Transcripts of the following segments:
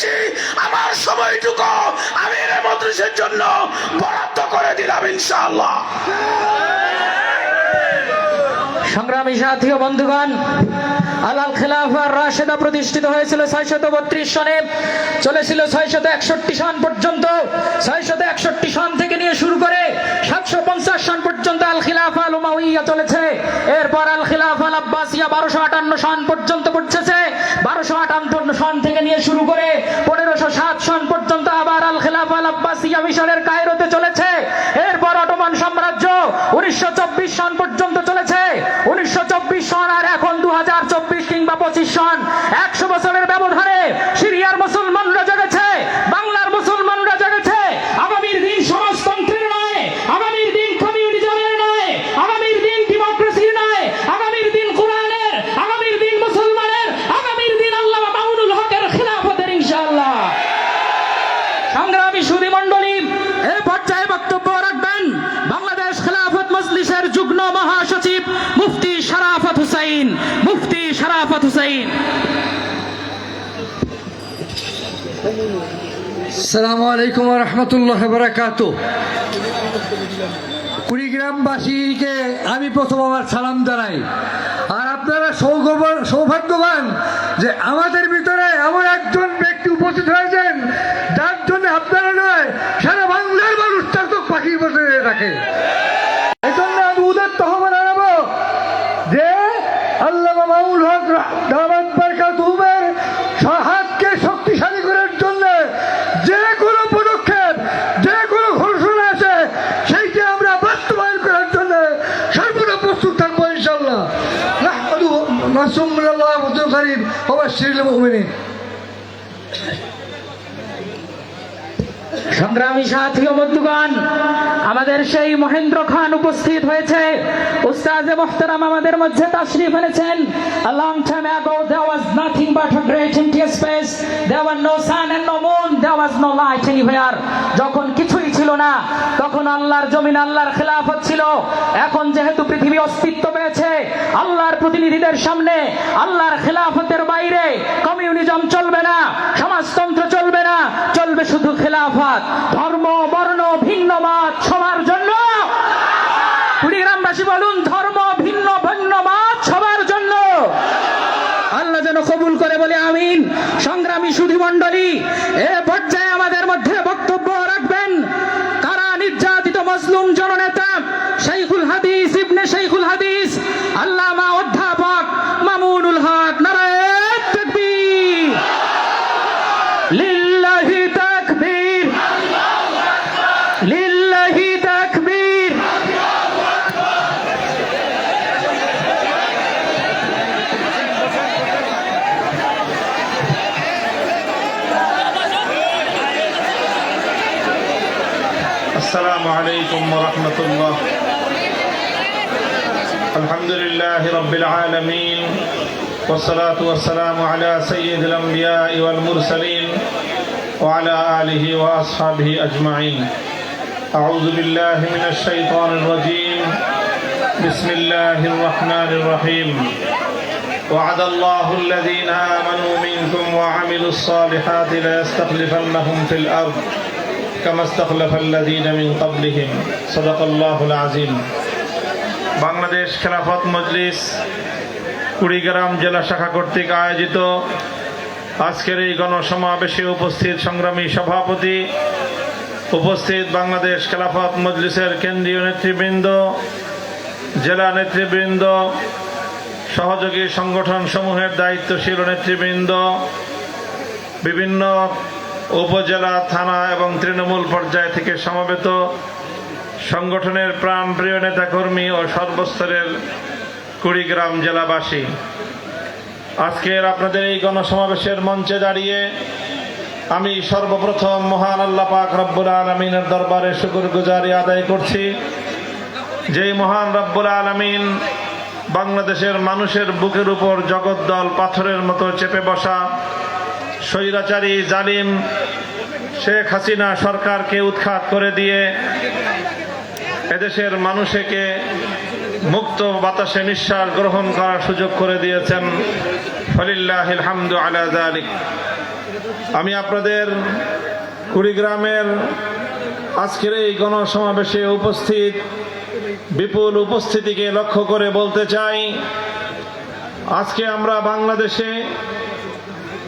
যাচ্ছি আমার সময়টুকু আমি মদ্রিসের জন্য বরাদ্দ করে দিলাম ইনশাআল্লাহ। সংগ্রামী সাথী বন্ধুগণ আলাল খেলাফার রাশেদা প্রতিষ্ঠিত হয়েছিল ছয়শত বত্রিশ সনে। চলেছিল ছয়শত একষট্টি সন পর্যন্ত। ছয়শত একষট্টি সন থেকে নিয়ে শুরু করে সাতশো পঞ্চাশ সন পর্যন্ত আল খিলাফা আল উমাউইয়া চলেছে। এরপর আল খিলাফা আল আব্বাসিয়া বারোশো আটান্ন সন পর্যন্ত পড়ছে বারোশো আটান্ন সন থেকে নিয়ে শুরু করে পনেরোশো সাত সন পর্যন্ত আবার আল খিলাফা আল আব্বাসিয়া মিশরের কায়রোতে চলেছে। এরপর অটোমান সাম্রাজ্য উনিশশো চব্বিশ সন পর্যন্ত চলেছে। উনিশশো চব্বিশ সন আর এখন দু হাজার চব্বিশ কিংবা পঁচিশ সন একশো বছরের ব্যবধানে সিরিয়ার মুসলমানরা শারাফত হুসাইন। সালামু আলাইকুম রহমতুল্লাহ বারাকাত কুড়িগ্রামবাসীকে আমি প্রথম আমার সালাম জানাই। আর আপনারা সৌভাগ্য- সৌভাগ্যবান যে আমাদের ভিতরে এমন একজন ব্যক্তি উপস্থিত হয়েছেন, যার জন্য আপনারা নয়, সারা বাংলার মানুষ তার তো পাখির বসে রাখে এই জন্য আমি উদের তহমান আনাবো যে আল্লাহ মামুল হক দামাত বারকাতুমের হাতকে শক্তিশালী করার জন্য যে কোনো পদক্ষেপ যে কোনো ঘোষণা আছে সেইটা আমরা বাস্তবায়ন করার জন্য সর্বদা প্রস্তুত থাকব ইনশাল্লাহ নাহমাদু নাসুমুল্লাহ আব্দুল ওবাশশিরিল মুমিনিন। সংগ্রামী সাথী বন্ধুগণ, আমাদের সেই মহেন্দ্র খান উপস্থিত হয়েছে। আমাদের মধ্যে তাশরিফ এনেছেন। যখন কিছুই ছিল না, তখন আল্লাহর জমিন, আল্লাহর খেলাফত ছিল। এখন যেহেতু পৃথিবী অস্তিত্ব পেয়েছে প্রতিনিধিদের সামনে আল্লাহর খেলাফতের বাইরে কমিউনিজম চলবে না, সমাজতন্ত্র চলবে না, চলবে শুধু খেলাফত। ধর্ম, বর্ণ, ভিন্ন মত সবার জন্য। কুড়িগ্রামবাসী বলুন, ধর্ম, ভিন্ন ভিন্ন মত সবার জন্য। আল্লাহ যেন কবুল করে বলে আমিন। সংগ্রামী সুধী মণ্ডলী, এ পর্যায়ে আমাদের মধ্যে বক্তব্য রাখবেন। কারা নির্যাতিত মজলুম জননেতা, শাইখুল হাদিস ইবনে শাইখুল عليكم ورحمة الله. الحمد لله رب العالمين والصلاة والسلام على سيد الأنبياء والمرسلين وعلى آله وأصحابه أجمعين. أعوذ بالله من الشيطان الرجيم. بسم الله الرحمن الرحيم. وعد الله الذين آمنوا منكم وعملوا الصالحات ليستخلفنهم في الأرض. كما استخلف الذين من قبلهم صدق الله العظيم বাংলাদেশ খেলাফত মজলিস কুড়িগ্রাম জেলা শাখা কর্তৃক আয়োজিত আজকের এই গণসমাবেশে উপস্থিত সংগ্রামী সভাপতি উপস্থিত বাংলাদেশ খেলাফত মজলিসের কেন্দ্রীয় নেতৃবৃন্দ জেলা নেতৃবৃন্দ সহযোগী সংগঠন সমূহের দায়িত্বশীল নেতৃবৃন্দ বিভিন্ন উপজেলা, থানা এবং তৃণমূল পর্যায় থেকে সমবেত সংগঠনের প্রাণপ্রিয় নেতাকর্মী ও সর্বস্তরের কুড়িগ্রাম জেলাবাসী। আজকের আপনাদের এই গণসমাবেশের মঞ্চে দাঁড়িয়ে আমি সর্বপ্রথম মহান আল্লাহ পাক রব্বুল আলমিনের দরবারে শুকুর গুজারি আদায় করছি। যেই মহান রব্বুল আলমিন বাংলাদেশের মানুষের বুকের উপর জগদ্দল পাথরের মতো চেপে বসা স্বৈরাচারী জালিম শেখ হাসিনা সরকারকে উৎখাত করে দিয়ে এদেশের মানুষকে মুক্ত বাতাসে নিঃশ্বাস গ্রহণ করার সুযোগ করে দিয়েছেন ফলিল্লাহিল হামদু আলা জালিক আমি আপনাদের কুড়িগ্রামের আজকের এই গণসমাবেশে উপস্থিত বিপুল উপস্থিতিকে লক্ষ্য করে বলতে চাই, আজকে আমরা বাংলাদেশে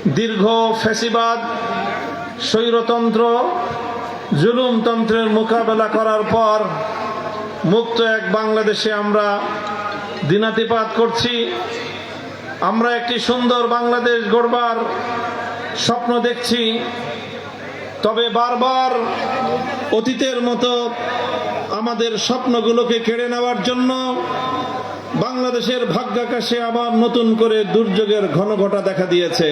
দীর্ঘ ফেসিবাদ, স্বৈরতন্ত্র জুলুমতন্ত্রের মোকাবেলা করার পর মুক্ত এক বাংলাদেশে আমরা দিনাতিপাত করছি। আমরা একটি সুন্দর বাংলাদেশ গড়বার স্বপ্ন দেখছি। তবে বারবার অতীতের মতো আমাদের স্বপ্নগুলোকে কেড়ে নেওয়ার জন্য বাংলাদেশের ভাগ্যাকাশে আবার নতুন করে দুর্যোগের ঘনঘটা দেখা দিয়েছে।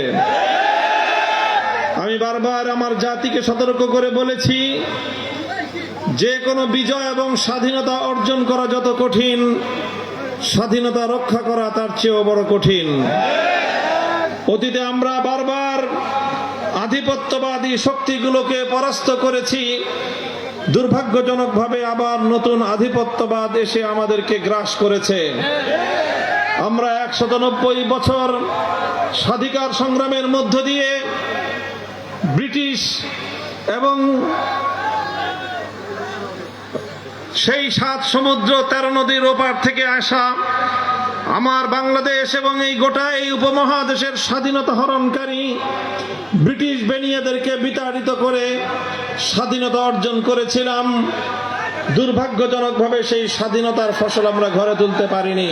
আমি বারবার আমার জাতিকে সতর্ক করে বলেছি, যে কোনো বিজয় এবং স্বাধীনতা অর্জন করা যত কঠিন, স্বাধীনতা রক্ষা করা তার চেয়েও বড় কঠিন। অতীতে আমরা বারবার আধিপত্যবাদী শক্তিগুলোকে পরাস্ত করেছি দুর্ভাগ্যজনকভাবে আবার নতুন আধিপত্যবাদ এসে আমাদেরকে গ্রাস করেছে। আমরা একশত বছর স্বাধিকার সংগ্রামের মধ্য দিয়ে ব্রিটিশ এবং সেই সাত সমুদ্র তেরো নদীর ওপার থেকে আসা আমার বাংলাদেশ এবং এই গোটা এই উপমহাদেশের স্বাধীনতা হরণকারী ব্রিটিশ বেনিয়াদেরকে বিতাড়িত করে স্বাধীনতা অর্জন করেছিলাম। দুর্ভাগ্যজনকভাবে সেই স্বাধীনতার ফসল আমরা ঘরে তুলতে পারিনি।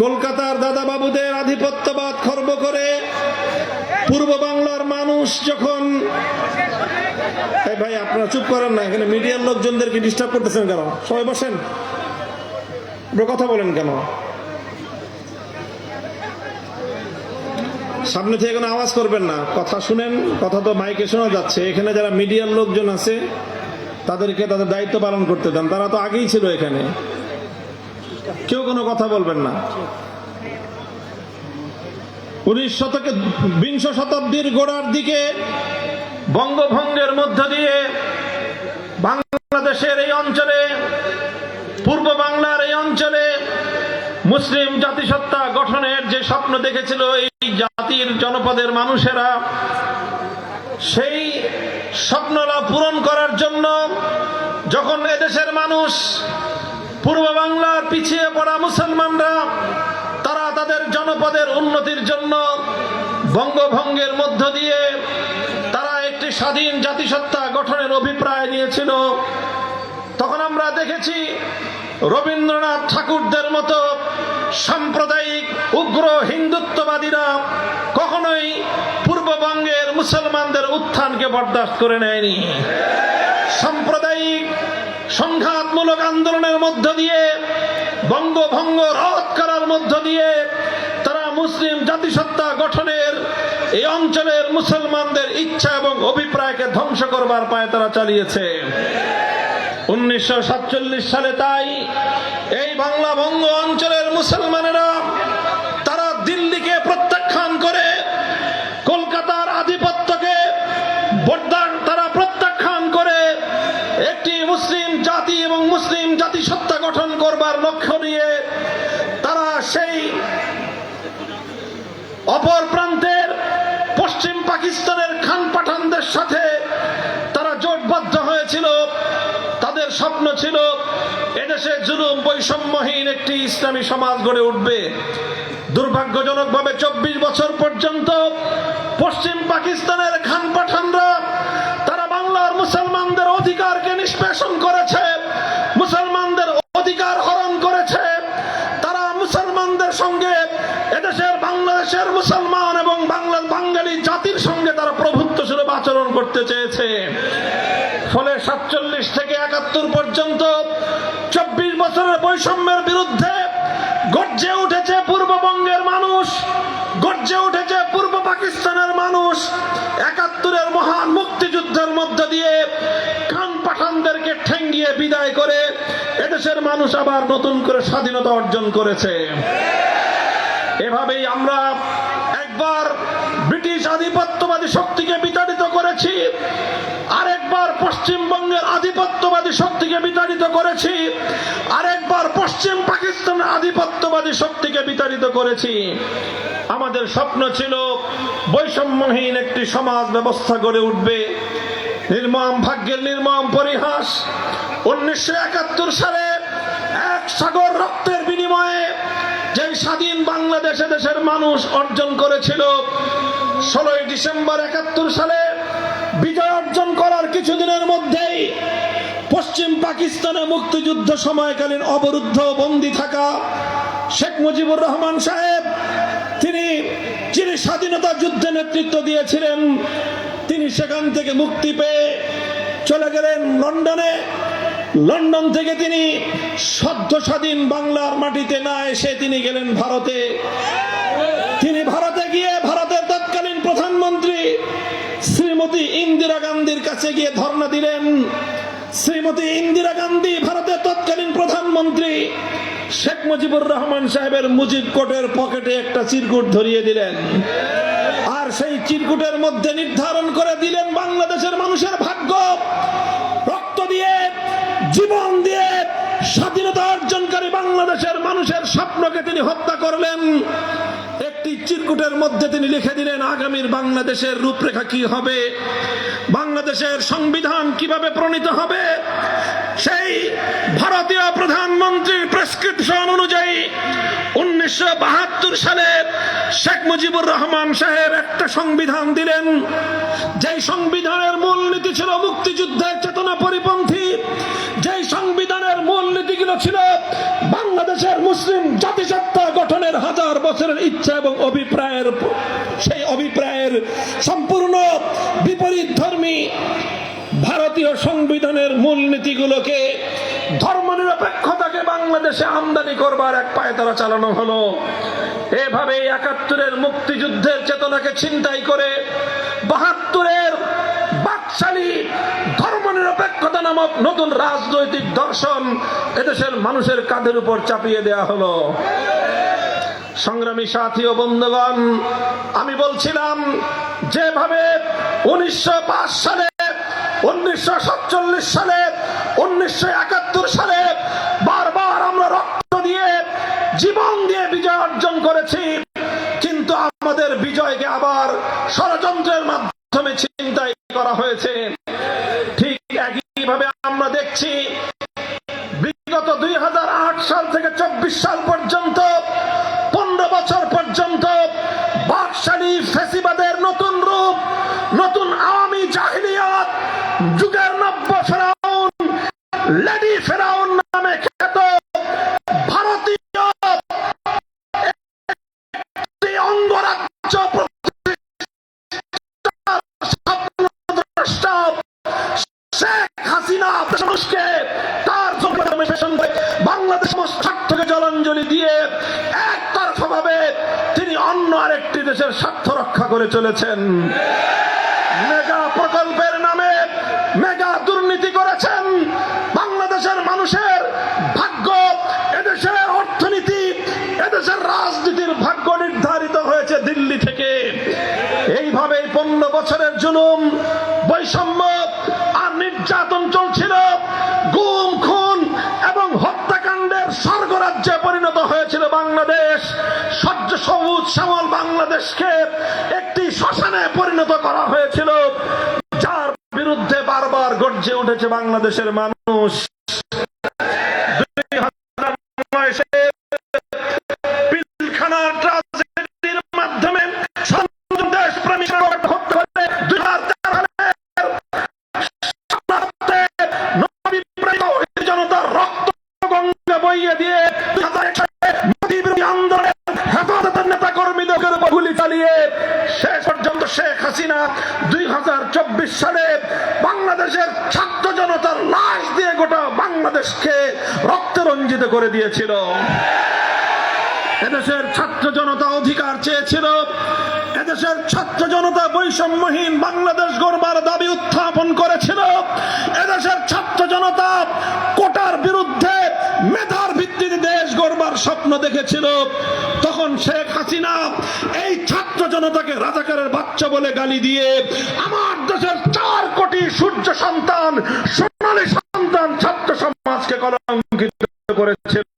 কলকাতার দাদাবাবুদের আধিপত্যবাদ খর্ব করে পূর্ব বাংলার মানুষ যখন ভাই, আপনারা চুপ করেন না, এখানে মিডিয়ার লোকজনদেরকে ডিস্টার্ব করতেছেন কেন? সবাই বসেন। কথা বলেন কেন? সামনে থেকে কোনো আওয়াজ করবেন না। কথা শুনেন, কথা তো মাইকে শোনা যাচ্ছে। এখানে যারা মিডিয়ার লোকজন আছে, তাদেরকে তাদের দায়িত্ব পালন করতে দেন। তারা তো আগেই ছিল এখানে। কেউ কোনো কথা বলবেন না। উনিশ শতকে বিংশ শতাব্দীর গোড়ার দিকে বঙ্গভঙ্গের মধ্য দিয়ে বাংলাদেশের এই অঞ্চলে পূর্ব বাংলার এই অঞ্চলে মুসলিম জাতিসত্তা গঠনের যে স্বপ্ন দেখেছিল এই জাতির জনপদের মানুষেরা, সেই স্বপ্নরা পূরণ করার জন্য যখন এদেশের মানুষ পূর্ব বাংলার পিছিয়ে পড়া মুসলমানরা, তারা তাদের জনপদের উন্নতির জন্য বঙ্গভঙ্গের মধ্য দিয়ে তারা একটি স্বাধীন জাতিসত্তা গঠনের অভিপ্রায় নিয়েছিল। তখন আমরা দেখেছি রবীন্দ্রনাথ ঠাকুরদের মতো সাম্প্রদায়িক উগ্র হিন্দুত্ববাদীরা কখনোই পূর্ববঙ্গের মুসলমানদের উত্থানকে বরদাস্ত করে নেয়নি। সাম্প্রদায়িক সংঘাতমূলক আন্দোলনের মধ্য দিয়ে, বঙ্গভঙ্গ রদ করার মধ্য দিয়ে তারা মুসলিম জাতিসত্তা গঠনের এই অঞ্চলের মুসলমানদের ইচ্ছা এবং অভিপ্রায়কে ধ্বংস করবার পায়ে তারা চালিয়েছে। উনিশশো সাতচল্লিশ সালে তাই এই বাংলা বঙ্গ অঞ্চলের মুসলমানেরা তারা দিল্লিকে প্রত্যাখ্যান করে কলকাতার আধিপত্যকে বরদান তারা প্রত্যাখ্যান করে একটি মুসলিম জাতি এবং মুসলিম জাতিসত্তা গঠন করবার লক্ষ্য নিয়ে তারা সেই অপর প্রান্তের পশ্চিম পাকিস্তানের খান পাঠানদের সাথে তারা জোটবদ্ধ হয়েছিল তাদের স্বপ্ন ছিল এদেশে জুলুম বৈষম্যহীন একটি ইসলামী সমাজ গড়ে উঠবে। দুর্ভাগ্যজনকভাবে চব্বিশ বছর পর্যন্ত পশ্চিম পাকিস্তানের খান পাঠানরা, তারা বাংলার মুসলমানদের অধিকারকে নিষ্পেষণ করেছে, মুসলমানদের অধিকার হরণ করেছে। তারা মুসলমানদের সঙ্গে এদেশের, বাংলাদেশের মুসলমান এবং বাংলা বাঙালি জাতির সঙ্গে তারা প্রভুত্ব সুলভ আচরণ করতে চেয়েছে। ফলে সাতচল্লিশ থেকে একাত্তর পর্যন্ত চব্বিশ বছরের বৈষম্যের বিরুদ্ধে গর্জে উঠেছে পূর্ববঙ্গের মানুষ, গর্জে উঠেছে পূর্ব পাকিস্তানের মানুষ। একাত্তরের মহান মুক্তিযুদ্ধের মধ্য দিয়ে খান পাঠানদেরকে ঠেঙ্গিয়ে বিদায় করে এদেশের মানুষ আবার নতুন করে স্বাধীনতা অর্জন করেছে। এভাবেই আমরা একবার ব্রিটিশ আধিপত্যবাদী শক্তিকে বিতাড়িত করেছি, আরেকবার পশ্চিমবঙ্গের আধিপত্যবাদী শক্তিকে বিতাড়িত করেছি, আরেকবার পশ্চিম পাকিস্তানের আধিপত্যবাদী শক্তিকে বিতাড়িত করেছি। আমাদের স্বপ্ন ছিল বৈষম্যহীন একটি সমাজ ব্যবস্থা গড়ে উঠবে। নির্মম ভাগ্যের নির্মম পরিহাস। উনিশশো একাত্তর সালে এক সাগর রক্তের বিনিময়ে যে স্বাধীন বাংলাদেশে দেশের মানুষ অর্জন করেছিল ষোলোই ডিসেম্বর একাত্তর সালে বিজয় অর্জন করার কিছুদিনের মধ্যেই পশ্চিম পাকিস্তানে মুক্তিযুদ্ধ সময়কালীন অবরুদ্ধ বন্দী থাকা শেখ মুজিবুর রহমান সাহেব, তিনি যিনি স্বাধীনতা যুদ্ধে নেতৃত্ব দিয়েছিলেন, তিনি সেখান থেকে মুক্তি পেয়ে চলে গেলেন লন্ডনে। লন্ডন থেকে তিনি সদ্য স্বাধীন বাংলার মাটিতে না এসে তিনি গেলেন ভারতে। তিনি ভারতে গিয়ে ইন্দিরা গান্ধীর কাছে গিয়ে ধর্ণা দিলেন। শ্রীমতী ইন্দিরা গান্ধী ভারতের তৎকালীন প্রধানমন্ত্রী শেখ মুজিবুর রহমান সাহেবের মুজিব কোটের পকেটে একটা চিরকুট ধরিয়ে দিলেন। আর সেই চিরকুটের মধ্যে নির্ধারণ করে দিলেন বাংলাদেশের মানুষের ভাগ্য। রক্ত দিয়ে, জীবন দিয়ে স্বাধীনতা অর্জনকারী বাংলাদেশের মানুষের স্বপ্নকে তিনি হত্যা করলেন। একটি চিরকুটের মধ্যে তিনি লিখে দিলেন, আগামীর বাংলাদেশের রূপরেখা কি হবে? বাংলাদেশের সংবিধান কীভাবে প্রণীত হবে? সেই ভারতীয় প্রধানমন্ত্রীর প্রেসক্রিপশন অনুযায়ী, উনিশশো বাহাত্তর সালে শেখ মুজিবুর রহমান সাহেব একটা সংবিধান দিলেন। যেই সংবিধানের মূলনীতি ছিল মুক্তিযুদ্ধের চেতনা পরিপন্থী, যেই সংবিধানের মূলনীতিগুলো ছিল বাংলাদেশের মুসলিম জাতিসত্তা গঠনের হাজার বছরের ইচ্ছা এবং অভিপ্রায়ের সেই অভিপ্রায়ের সম্পূর্ণ বিপরীত ধর্মী ভারতীয় সংবিধানের মূল মূলনীতিগুলোকে ধর্মনিরপেক্ষতাকে বাংলাদেশে আমদানি করবার এক পায়ে তারা চালানো হলো। এভাবে একাত্তরের মুক্তিযুদ্ধের চেতনাকে ছিনতাই করে বাহাত্তরের বাকশালী ধর্মনিরপেক্ষতা নামক নতুন রাজনৈতিক দর্শন এদেশের মানুষের কাঁধের উপর চাপিয়ে দেয়া হলো। সংগ্রামী সাথী ও বন্ধুগণ, আমি বলছিলাম, যেভাবে উনিশশো পাঁচ সালে, উনিশশো সাতচল্লিশ সালে, উনিশশো একাত্তর সালে বারবার আমরা রক্ত দিয়ে জীবন দিয়ে বিজয় অর্জন করেছি, কিন্তু আমাদের বিজয়কে আবার ষড়যন্ত্রের মাধ্যমে চিন্তাই করা হয়েছে। ঠিক একইভাবে আমরা দেখছি, বিগত দুই হাজার আট সাল থেকে চব্বিশ সাল পর্যন্ত পর্যন্ত বাকশালী ফেসিবাদের নতুন রূপ, নতুন আওয়ামী জাহিলিয়াত, যুগের নব্য ফেরাউন, লেডি ফেরাউন নামে খ্যাত তার বাংলাদেশ স্বার্থকে জলাঞ্জলি দিয়ে দেশের স্বার্থ রক্ষা করে চলেছেন। মেগা প্রকল্পের নামে মেগা দুর্নীতি করেছেন বাংলাদেশের মানুষের ভাগ্য, এদেশের অর্থনীতি, এদেশের রাজনীতির ভাগ্য নির্ধারিত হয়েছে দিল্লি থেকে। এইভাবে পনেরো বছরের জুলুম, বৈষম্য আর নির্যাতন চলছিল। গুম, খুন এবং হত্যাকাণ্ডের স্বর্গরাজ্যে পরিণত হয়েছিল বাংলাদেশ। সবুজ শ্যামল বাংলাদেশকে একটি শ্মশানে পরিণত করা হয়েছিল, যার বিরুদ্ধে বারবার গর্জে উঠেছে বাংলাদেশের মানুষ। করে দিয়েছিল। এদেশের ছাত্র জনতা অধিকার চেয়েছিল। এদেশের ছাত্র জনতা বৈষম্যহীন বাংলাদেশ গড়বার দাবি উত্থাপন করেছিল। এদেশের ছাত্র জনতা কোটার বিরুদ্ধে মেধার ভিত্তিতে দেশ গড়বার স্বপ্ন দেখেছিল। তখন শেখ হাসিনা এই ছাত্র জনতাকে রাজাকারের বাচ্চা বলে গালি দিয়ে, আমার দেশের চার কোটি সূর্য সন্তান, সোনালী সন্তান ছাত্র সমাজকে কলঙ্কিত করেছিল।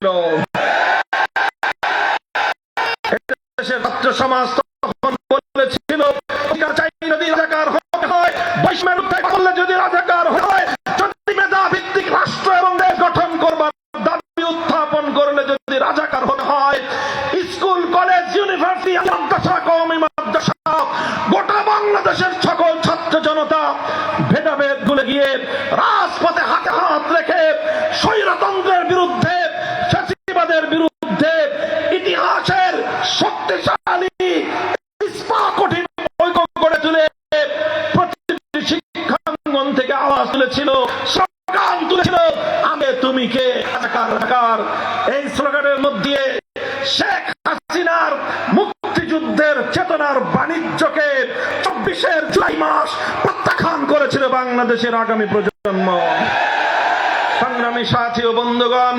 তুলেছিল স্লোগান তুলেছিল। আমি তুমি কে? রাজাকার এই স্লোগানের মধ্যে শেখ হাসিনার মুক্তিযুদ্ধের চেতনার বাণিজ্যকে চব্বিশের জুলাই মাস প্রত্যাখ্যান করেছিল বাংলাদেশের আগামী প্রজন্ম। সংগ্রামী সাথী ও বন্ধুগণ